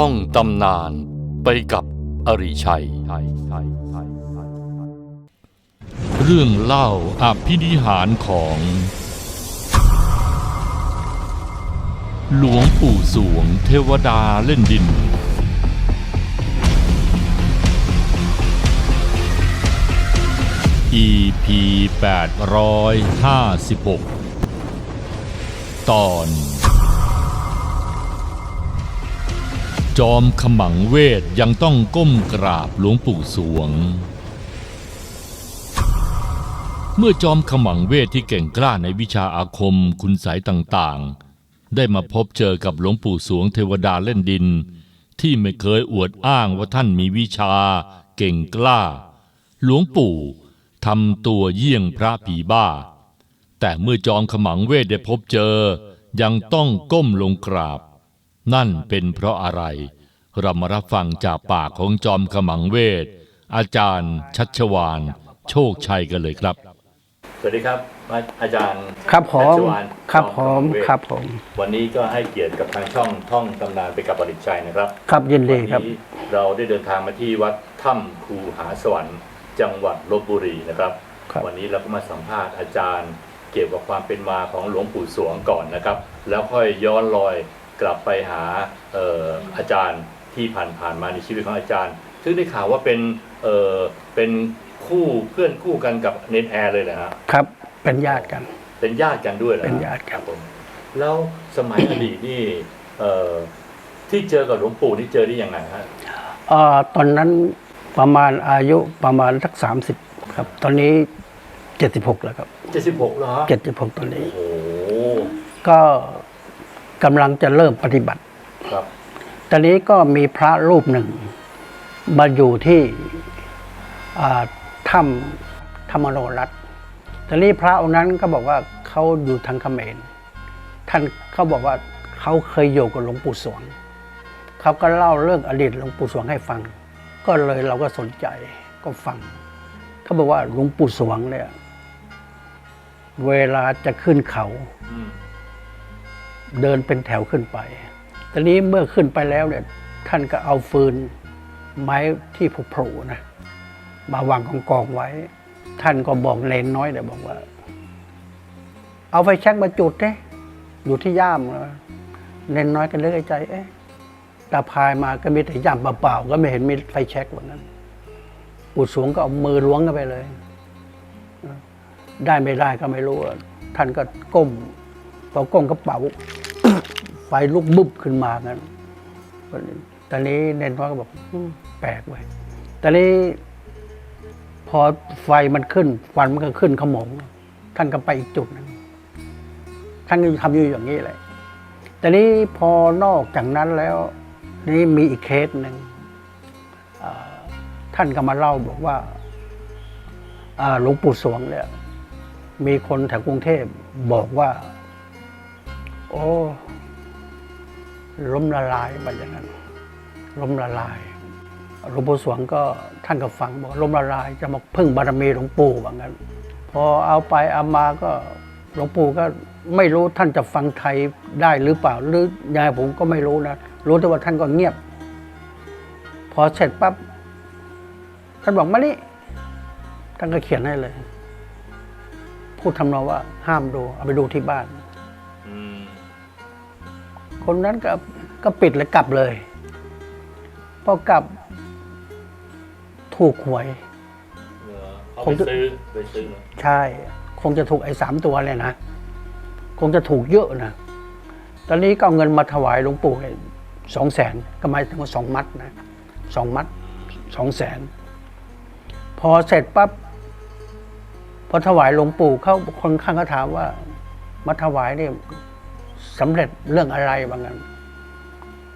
ท่องตำนานไปกับอริชัย เรื่องเล่าอภินิหารของ หลวงปู่สวงเทวดาเล่นดิน EP 856 ตอน จอมขมังเวทยังต้องก้มกราบหลวงปู่สวง เมื่อจอมขมังเวทที่เก่งกล้าในวิชาอาคมคุณไสยต่างๆ ได้มาพบเจอกับหลวงปู่สวงเทวดาเล่นดิน ที่ไม่เคยอวดอ้างว่าท่านมีวิชา เก่งกล้า หลวงปู่ทำตัวเยี่ยงพระผีบ้า แต่เมื่อจอมขมังเวทได้พบเจอยังต้องก้มลงกราบ นั่นเป็นเพราะอะไร เรามารับฟังจากปากของจอมขมังเวท อาจารย์ ชัชวานโชคชัยกันเลยครับ สวัสดีครับ อาจารย์ครับผมชัชวานครับผมจอขงเวทครับผม วันนี้ก็ให้เกียรติกับทางช่องท่องตำนานไปกับปริชัยนะครับ ครับยินดีครับวันนี้เราได้เดินทางมาที่วัดถ้ำคูหาสวรรค์ จังหวัดลบบุรีนะครับครับ วันนี้เราก็มาสัมภาษณ์อาจารย์ เกี่ยวกับความเป็นมาของหลวงปู่สวงก่อนนะครับ แล้วค่อยย้อนรอย กลับไปหาเอ่ออาจารย์ที่ผ่านผ่านๆมาในชีวิตของอาจารย์ ซึ่งได้ข่าวว่าเป็นเอ่อเป็นคู่เพื่อนคู่กันกับเนทแอร์เลยนะฮะครับ เป็นญาติกัน เป็นญาติกันด้วยเหรอฮะเป็นญาติกันผมแล้วสมัยอดีตนี่เอ่อที่เจอกับหลวงปู่นี่เจอได้ยังไงฮะเอ่อตอนนั้นประมาณอายุประมาณสักสามสิบครับ ตอนนี้เจ็ดสิบหกแล้วครับเจ็ดสิบหกแล้วฮะเจ็ดสิบหกตอนนี้ โอ้โหก็ กำลังจะเริ่มปฏิบัติครับตอนนี้ก็มีพระรูปหนึ่งมาอยู่ที่อ่าถ้ำธรรมโนรัตน์ตอนนี้พระองค์นั้นก็บอกว่าเขาอยู่ทางเขมร ท่านเขาบอกว่าเขาเคยอยู่กับหลวงปู่สวง เขาก็เล่าเรื่องอดีตหลวงปู่สวงให้ฟัง ก็เลยเราก็สนใจก็ฟัง เขาบอกว่าหลวงปู่สวงเนี่ย เวลาจะขึ้นเขาอืม เดินเป็นแถวขึ้นไป ตอนนี้เมื่อขึ้นไปแล้วเนี่ยท่านก็เอาฟืนไม้ที่ผุโผล่นะมาวางกองกองๆไว้ ท่านก็บอกเลนน้อยเนี่ยบอกว่า เอาไฟแช็กมาจุดเด้อยู่ที่ย่ามนะเลนน้อยก็เลือกใจ เอ๊ะตาพายมาก็มีแต่ย่ามเปล่าๆก็ไม่เห็นมีไฟแช็กว่างั้นปูดสวงก็เอามือล้วงเข้าไปเลย ได้ไม่ได้ก็ไม่รู้ท่านก็ก้มพอก้มกระเป๋า ไฟลุกบุบขึ้นมางั้นตอนนี้เนนน้อยก็บอกแปลกเว้ยตอนนี้พอไฟมันขึ้นควันมันก็ขึ้นขโมงท่านก็ไปอีกจุดหนึงท่านก็ทำอยู่อย่างนี้แหละแต่นี้พอนอกจากนั้นแล้วนี่มีอีกเคสหนึ่งท่านก็มาเล่าบอกว่าหลวงปู่สวงเนี่ยมีคนแถวกรุงเทพบอกว่า โอ้ล้มละลายไปอย่างนั้นล้มละลายหลวงปู่สวงก็ท่านก็ฟังบอกล้มละลายจะมาพึ่งบารมีหลวงปู่ว่างั้น พอเอาไปเอามาก็หลวงปู่ก็ไม่รู้ท่านจะฟังไทยได้หรือเปล่า หรือยายผมก็ไม่รู้นะ รู้แต่ว่าท่านก็เงียบ พอเสร็จปั๊บท่านบอกมานี่ท่านก็เขียนให้เลย พูดทำนองว่าห้ามดูเอาไปดูที่บ้าน คนนั้นก็ก็ปิดแล้วกลับเลยพอกลับถูกหวย เหรอเขาคงไปจะซื้อไปซื้อใช่ คงจะถูกไอ้สามตัวเลยนะ คงจะถูกเยอะนะ ตอนนี้ก็เอาเงินมาถวายหลวงปู่เลยสองแสนก็หมายถึงว่าสองมัดนะสองมัดสองแสน พอเสร็จปั๊บพอถวายหลวงปู่เขาคนข้างก็ถามว่ามาถวายนี่ สำเร็จเรื่องอะไรบางงั้น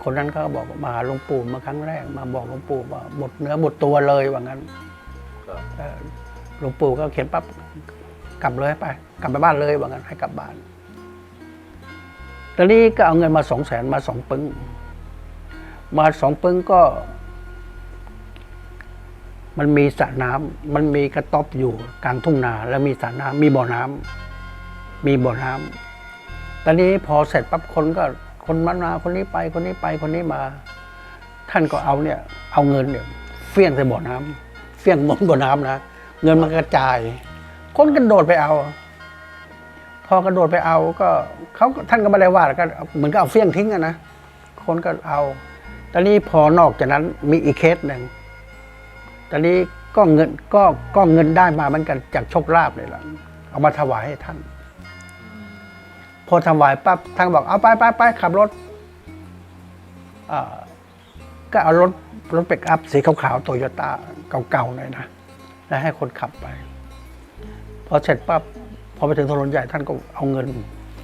คนนั้นก็บอกมาหาหลวงปู่มาครั้งแรก มาบอกหลวงปู่ว่าหมดเนื้อหมดตัวเลยว่างั้นหลวงปู่ก็เขียนปั๊บกลับเลยไป กลับไปบ้านเลยว่างั้นให้กลับบ้านตอนนี้ก็เอาเงินมาสองแสนมาสองปึ้งมาสองปึ้งก็ มันมีสระน้ำมันมีกระต๊อบอยู่กลางทุ่งนา แล้วมีสระน้ำมีบ่อน้ำมีบ่อน้ำ ตอนนี้พอเสร็จปั๊บคนก็คนมานมาคนนี้ไปคนนี้ไปคนนี้มา ท่านก็เอาเนี่ย เอาเงินเนี่ยเฟี้ยงใส่บ่อน้ำเฟี้ยงบนบ่อน้ำนะเงินมันกระจาย คนกระโดดไปเอา พอกระโดดไปเอาก็เขาท่านก็ไม่ได้ว่าก็เหมือนกับเอาเฟี้ยงทิ้งอะนะคนก็เอา ตอนนี้พอนอกจากนั้นมีอีกเคสหนึ่งตอนนี้ก็เงินก็ก็เงินได้มาเหมือนกันจากโชคลาภเลยล่ะเอามาถวายให้ท่าน พอถวายปั๊บท่านบอกเอาไปไปไปขับรถก็เอารถรถเปิกอัพสีขาวๆโตโยต้าเก่าๆหน่อยนะ แล้วให้คนขับไป พอเสร็จปั๊บพอไปถึงถนนใหญ่ท่านก็เอาเงิน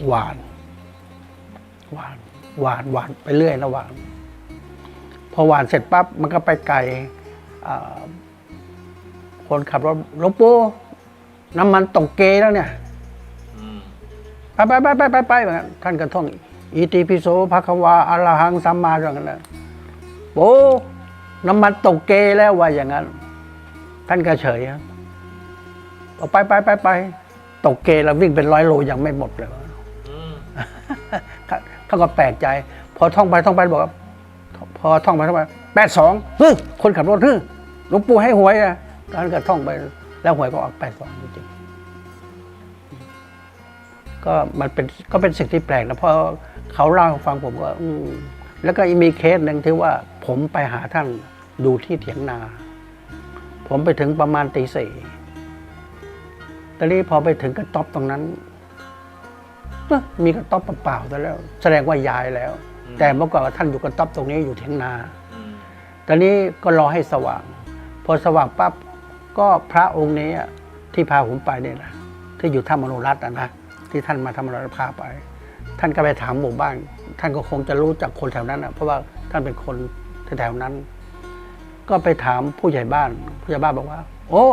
หวาน หวานหวานหวานไปเรื่อยนะหวาน พอหวานเสร็จปั๊บมันก็ไปไกลคนขับรถหลวงปู่น้ำมันตกเกแล้วเนี่ย ไปไปไปไปไปไปแบบนั้นท่านก็ท่องอิติปิโสภควาอรหังสัมมาอย่างนั้นนะโอ้น้ำมันตกเกแล้วว่าอย่างนั้น ท่านก็เฉยครับเอาไปไปไปไปตกเกแล้ววิ่งเป็นร้อยโลยังไม่หมดเลยเขานก็แปลกใจ พอท่องไปท่องไปบอกพอท่องไปท่องไปแปดสองฮึคนขับรถฮึหลวงปู่ให้หวยอะท่านก็ท่องไป แล้วหวยก็ออกแปดสอง ก็มันเป็นก็เป็นสิ่งที่แปลกนะเพราะเขาเล่าให้ฟังผมว่าอืมแล้วก็มีเคสหนึ่งที่ว่าผมไปหาท่านดูที่เถียงนา ผมไปถึงประมาณตีสี่ตอนนี้พอไปถึงกระต๊อบตรงนั้นเอ้อมีกระต๊อบเปล่าๆแต่แล้ว แสดงว่าย้ายแล้ว แต่เมื่อก่อนท่านอยู่กระต๊อบตรงนี้อยู่เทียงนาตอนนี้ก็รอให้สว่าง พอสว่างปั๊บก็พระองค์นี้อะที่พาผมไปเนี่ยนะที่อยู่ถ้ำมโนรัตน์อะนะ ที่ท่านมาทำมรัตน์พาไป ท่านก็ไปถามหมู่บ้าน ท่านก็คงจะรู้จักคนแถวนั้นนะเพราะว่าท่านเป็นคนแถวนั้น ก็ไปถามผู้ใหญ่บ้าน ผู้ใหญ่บ้านบอกว่า โอ้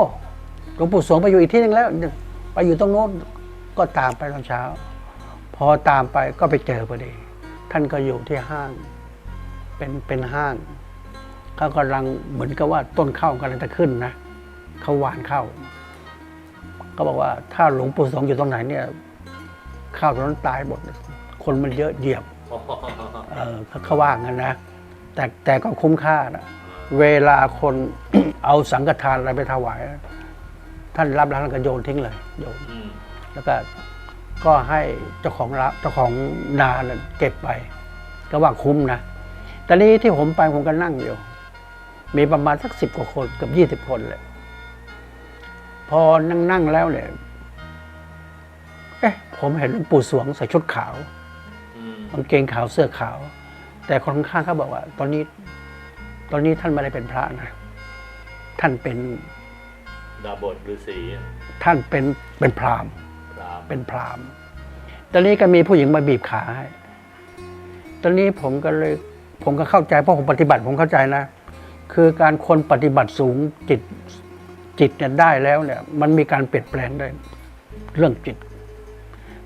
หลวงปู่สวงไปอยู่อีกที่หนึงแล้ว ไปอยู่ตรงโน้นก็ตามไปตอนเช้า พอตามไปก็ไปเจอพอดี ท่านก็อยู่ที่ห้าง เป็นเป็นห้างเขากำลังเหมือนกับว่าต้นข้าวกำลังจะขึ้นนะเขาหวานข้าวก็บอกว่าถ้าหลวงปู่สวงอยู่ตรงไหนเนี่ย ข้าวตรงนั้นตายหมด คนมันเยอะเหยียบเออเขาเขาว่างั้นนะ แต่แต่ก็คุ้มค่านะเวลาคนเอาสังฆทานอะไรไปถวาย ท่านรับแล้วท่านก็โยนทิ้งเลยโยนแล้วก็ก็ให้เจ้าของรับเจ้าของนาน่ะเก็บไป ก็ว่าคุ้มนะแต่นี้ที่ผมไปผมก็นั่งอยู่ มีประมาณสักสิบกว่าคนเกับยี่สิบคนเลย พอนั่งนั่งๆแล้วเนี่ยเอ๊ะ ผมเห็นหลวงปู่สวงใส่ชุดขาวกางเกงขาวเสื้อขาว แต่คนข้างๆเขาบอกว่า ตอนนี้ ตอนนี้ท่านไม่ได้เป็นพระนะ ท่านเป็นดาบทฤาษีท่านเป็นเป็นพราหมณ์พรามเป็นพราหมณ์ตอนนี้ก็มีผู้หญิงมาบีบขาให้ตอนนี้ผมก็เลย ผมก็เข้าใจเพราะผมปฏิบัติผมเข้าใจนะ คือการคนปฏิบัติสูงจิตจิตเนี่ยได้แล้วเนี่ย มันมีการเปลี่ยนแปลงได้ เรื่องจิต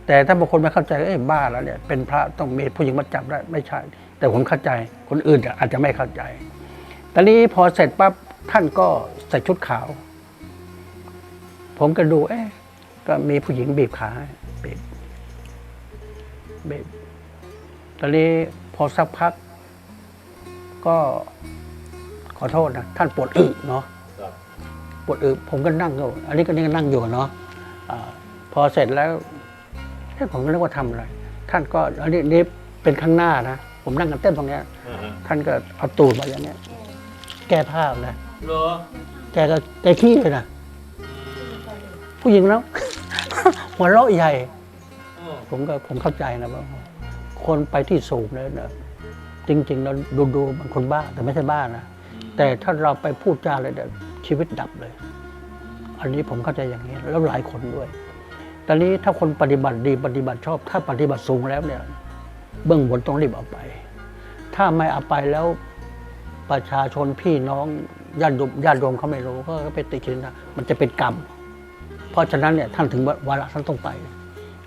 แต่ถ้าบางคนไม่เข้าใจเอ้ยบ้าแล้วเนี่ยเป็นพระต้องมีผู้หญิงมาจับได้ไม่ใช่ แต่ผมเข้าใจคนอื่นอาจจะไม่เข้าใจตอนนี้พอเสร็จปั๊บท่านก็ใส่ชุดขาว ผมก็ดู เอ๊ะก็มีผู้หญิงบีบขาให้บีบบีบตอนนี้พอสักพัก ก็ขอโทษนะท่านปวดอึเนาะครับปวดอึผมก็นั่งอยู่อันนี้ก็นี่ก็นั่งอยู่เนาะอาพอเสร็จแล้วเอ๊ะ ผมก็นึกว่าทำอะไร ท่านก็อันนี้นี่เป็นข้างหน้านะ ผมนั่งกันเต้นตรงเนี้ยท่านก็เอาตูดมาอย่างเนี้ย แก้ผ้านะเหรอแกก็แกขี้เลยนะผู้หญิงแล้วหัวเราะใหญ่ ผมก็ผมเข้าใจนะว่า คนไปที่สูงเลยนะจริงๆเราดูดูๆบางคนบ้าแต่ไม่ใช่บ้านะแต่ถ้าเราไปพูดจาอะไรเนี่ยชีวิตดับเลย อันนี้ผมเข้าใจอย่างนี้ แล้วหลายคนด้วย ตอนนี้ถ้าคนปฏิบัติดีปฏิบัติชอบ ถ้าปฏิบัติสูงแล้วเนี่ย เบื้องบนต้องรีบเอาไป ถ้าไม่เอาไปแล้วประชาชนพี่น้องญาติโยมญาติโยมเขาไม่รู้ก็ไปติดชินนะมันจะเป็นกรรม เพราะฉะนั้นเนี่ยท่านถึงวาระท่านต้องไป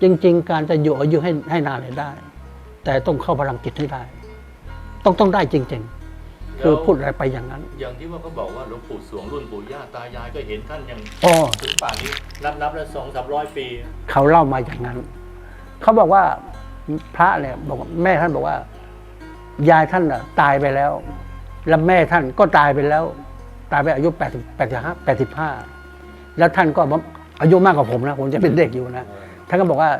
จริง ๆ การจะอยู่อายุให้ให้นานเลยได้ แต่ต้องเข้าพลังจิตให้ได้ ต้องต้องได้จริง ๆ คือพูดอะไรไปอย่างนั้น อย่างที่ว่าเขาบอกว่าหลวงปู่สวงรุ่นปู่ย่าตายายก็เห็นท่านยังอ๋อ ถึงป่านนี้นับนับแล้วสองสามร้อยปี เขาเล่ามาอย่างนั้น เขาบอกว่าพระเนี่ยบอกว่าแม่ท่านบอกว่า ยายท่านน่ะ ตายไปแล้ว แล้วแม่ท่านก็ตายไปแล้ว ตายไปอายุ80 85 85แล้วท่านก็อายุมากกว่าผมนะผมจะเป็นเด็กอยู่นะท่านก็บอกว่า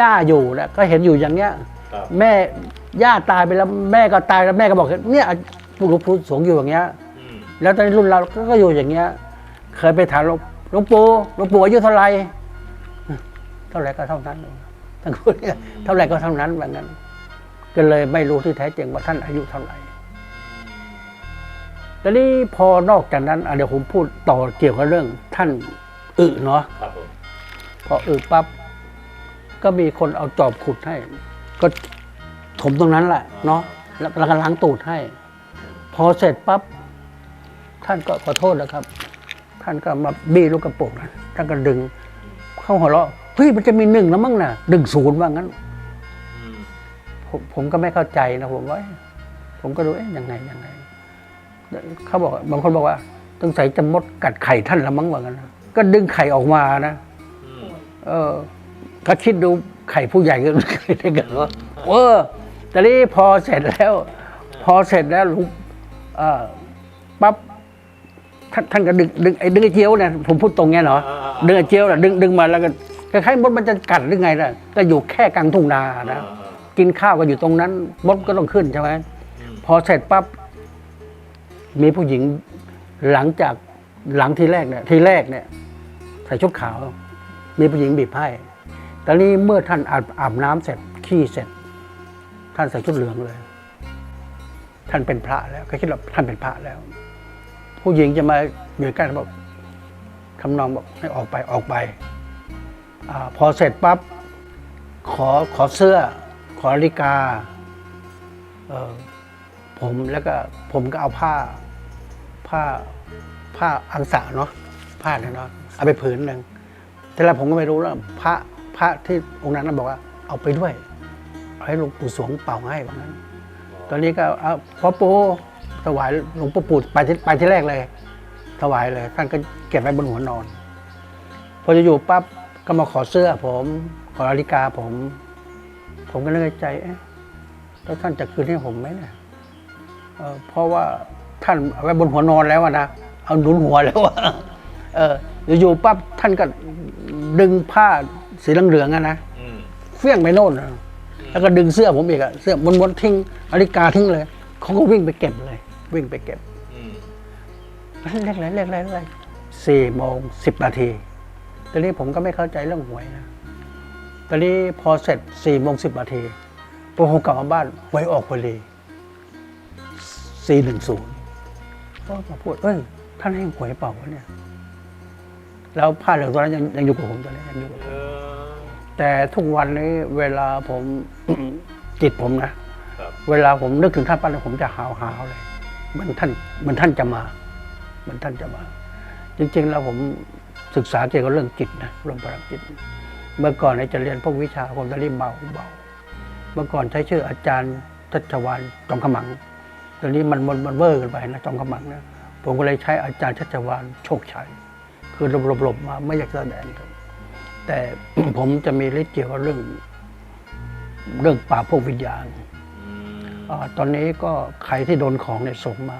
ย่าอยู่นะก็เห็นอยู่อย่างเงี้ย ครับ แม่ย่าตายไปแล้วแม่ก็ตายแล้วแม่ก็บอกเนี่ย หลวงปู่สวงอยู่อย่างเงี้ยอืมแล้วตอนนี้รุ่นเราก็อยู่อย่างเงี้ย เคยไปถามหลวงหลวงปู่หลวงปู่อายุเท่าไหร่เท่าไหร่ก็เท่านั้นท่านพูดเนี่ยเท่าไหร่ก็เท่านั้นแบบนั้น ก็เลยไม่รู้ที่แท้จริงว่าท่านอายุเท่าไหร่ตอนนี้พอนอกจากนั้นอะเดี๋ยวผมพูดต่อเกี่ยวกับเรื่อง ท่านอึเนาะครับผมพออึปั๊บก็มีคนเอาจอบขุดให้ ก็ถมตรงนั้นแหละเนาะแล้วแล้วก็ล้างตูดให้พ อเสร็จปั๊บท่านก็ขอโทษนะครับ ท่านก็มาบี้ลูกกระโปรงนะท่านก็ดึง เข้าหัวเราะเฮ้ยมันจะมีหนึ่งแล้วมั้งนะหนึ่งศูนย์ว่างั้นผมผมก็ไม่เข้าใจนะผมว่าผมก็ดูเอ๊ะยังไงยังไงเขาบอกบางคนบอกว่าต้องใส่จะมดกัดไข่ท่านละมั้งว่างั้นนะก็ดึงไข่ออกมานะเออก็คิดดูไข่ผู้ใหญ่ก็ไข่ได้กันว่าเออแต่นี้พอเสร็จแล้ว พอเสร็จแล้วลุง ปั๊บท่านท่านก็ดึงดึงไอ้ดึงไอ้เจียวเนี่ยผมพูดตรงเนี้ยเนาะดึงไอ้เจียวน่ะดึงดึงมาแล้วก็คล้ายๆมดมันจะกัดหรือไงล่ะก็อยู่แค่กลางทุ่งนานะอ่ากินข้าวก็อยู่ตรงนั้นมดก็ต้องขึ้นใช่ไหมอืมพอเสร็จปั๊บมีผู้หญิงหลังจากหลังที่แรกเนี่ยที่แรกเนี่ย ใส่ชุดขาว มีผู้หญิงบีบให้ตอนนี้เมื่อท่านอาบอาบน้ำเสร็จขี้เสร็จ ท่านใส่ชุดเหลืองเลย ท่านเป็นพระแล้วก็คิดว่าท่านเป็นพระแล้ว ผู้หญิงจะมาอยู่ใกล้บอกทำนองบอกให้ออกไปออกไปอพอเสร็จปั๊บขอขอเสื้อ ขอนาฬิกาผมแล้วก็ผมก็เอาผ้า ผ้าผ้าอังสะเนาะผ้าเนาะเอาไปผืนหนึ่งแต่ละผมก็ไม่รู้แล้วพระพระที่องค์นั้นนะบอกว่า เอาไปด้วยเอาให้หลวงปู่สวงเป่าให้ว่างั้น ตอนนี้ก็เอาพ่อปู่ถวายหลวงปู่ปู่ไปที่ไปที่แรกเลย ถวายเลย ท่านก็เก็บไว้บนหัวนอน พอจะอยู่ปั๊บก็มาขอเสื้อผมขอนาฬิกาผม ผมก็นึกในใจเอ๊ะแล้วท่านจะคืนให้ผมไหมเนี่ยเออเพราะว่าท่านเอาไว้บนหัวนอนแล้วอะนะเอาหนุนหัวแล้วอะเอออยู่ๆปั๊บท่านก็ดึงผ้าสีเหลืองๆอะนะอืมเฟี้ยงไปโน่นนะ แล้วก็ดึงเสื้อผมอีกอะเสื้อม้วนๆทิ้งนาฬิกาทิ้งเลยเขาก็วิ่งไปเก็บเลย วิ่งไปเก็บเรียกอะไรเรียกอะไรเรียกอะไรสี่โมงสิบนาทีตอนนี้ผมก็ไม่เข้าใจเรื่องหวยนะตอนนี้พอเสร็จสี่โมงสิบนาทีผมกลับมาบ้านหวยออกพอดีสี่หนึ่งศูนย์ก็มาพูดเอ้ยท่านให้หวยเปล่าวะเนี่ยแล้วผ้าเหลืองตัวนั้นยังยังอยู่กับผมตอนนี้ยังอยู่กับผม แต่ทุกวันนี้เวลาผม จิตผมนะ ครับเวลาผมนึกถึงท่านปั้นผมจะหาวหาวๆเลยเหมันท่านเหมันท่านจะมาเหมันท่านจะมา จริง ๆ แล้วผมศึกษาเกี่ยวกับเรื่องจิตนะเรื่องพลังจิต เมื่อก่อนเนี่ยจะเรียนพวกวิชาผมจะเรียนเบาเบาเมื่อก่อนใช้ชื่ออาจารย์ทัชวานจอมขมังตอนนี้มันมันมันเวอร์เกันไปนะจอมขมังนะผมก็เลยใช้อาจารย์ชัชวานโชคชัย คือหลบๆมาไม่อยากแสดงครับ แต่ผมจะมีฤทธิ์เกี่ยวกับเรื่อง เรื่องป่าบพวกวิญญาณอืมอาตอนนี้ก็ใครที่โดนของเนี่ยส่งมา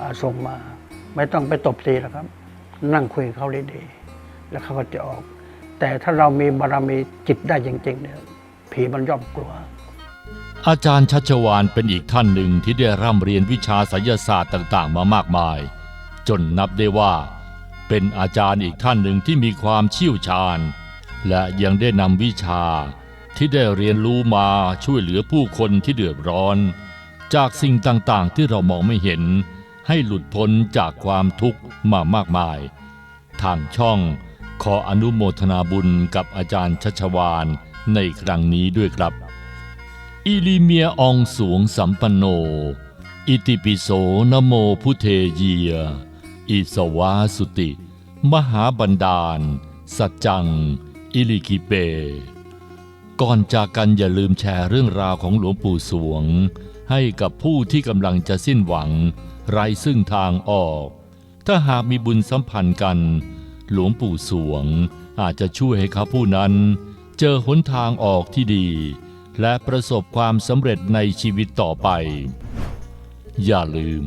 อ่าส่งมา ไม่ต้องไปตบตีแล้วครับ นั่งคุยกับเขาดีๆแล้วเขาก็จะออก แต่ถ้าเรามีบารมีจิตได้จริงๆเนี่ยผีมันย่อมกลัว อาจารย์ชัชวานเป็นอีกท่านหนึ่งที่ได้ร่ำเรียนวิชาไสยศาสตร์ต่าง ๆ มามากมาย จนนับได้ว่า เป็นอาจารย์อีกท่านหนึ่งที่มีความเชี่ยวชาญ และยังได้นำวิชาที่ได้เรียนรู้มาช่วยเหลือผู้คนที่เดือดร้อน จากสิ่งต่างๆที่เรามองไม่เห็น ให้หลุดพ้นจากความทุกข์มามากมาย ทางช่องขออนุโมทนาบุญกับอาจารย์ชัชวานในครั้งนี้ด้วยครับ อิลิเมียอองสวงสัมปันโน อิติปิโสนโมพุเทเยีย อิสวาสุติ มหาบันดาล สัจจัง อิลิกิเป ก่อนจากกันอย่าลืมแชร์เรื่องราวของหลวงปู่สวง ให้กับผู้ที่กำลังจะสิ้นหวัง ไร้ซึ่งทางออก ถ้าหากมีบุญสัมพันธ์กัน หลวงปู่สวงอาจจะช่วยให้เขาผู้นั้น เจอหนทางออกที่ดี และประสบความสำเร็จในชีวิตต่อไป อย่าลืม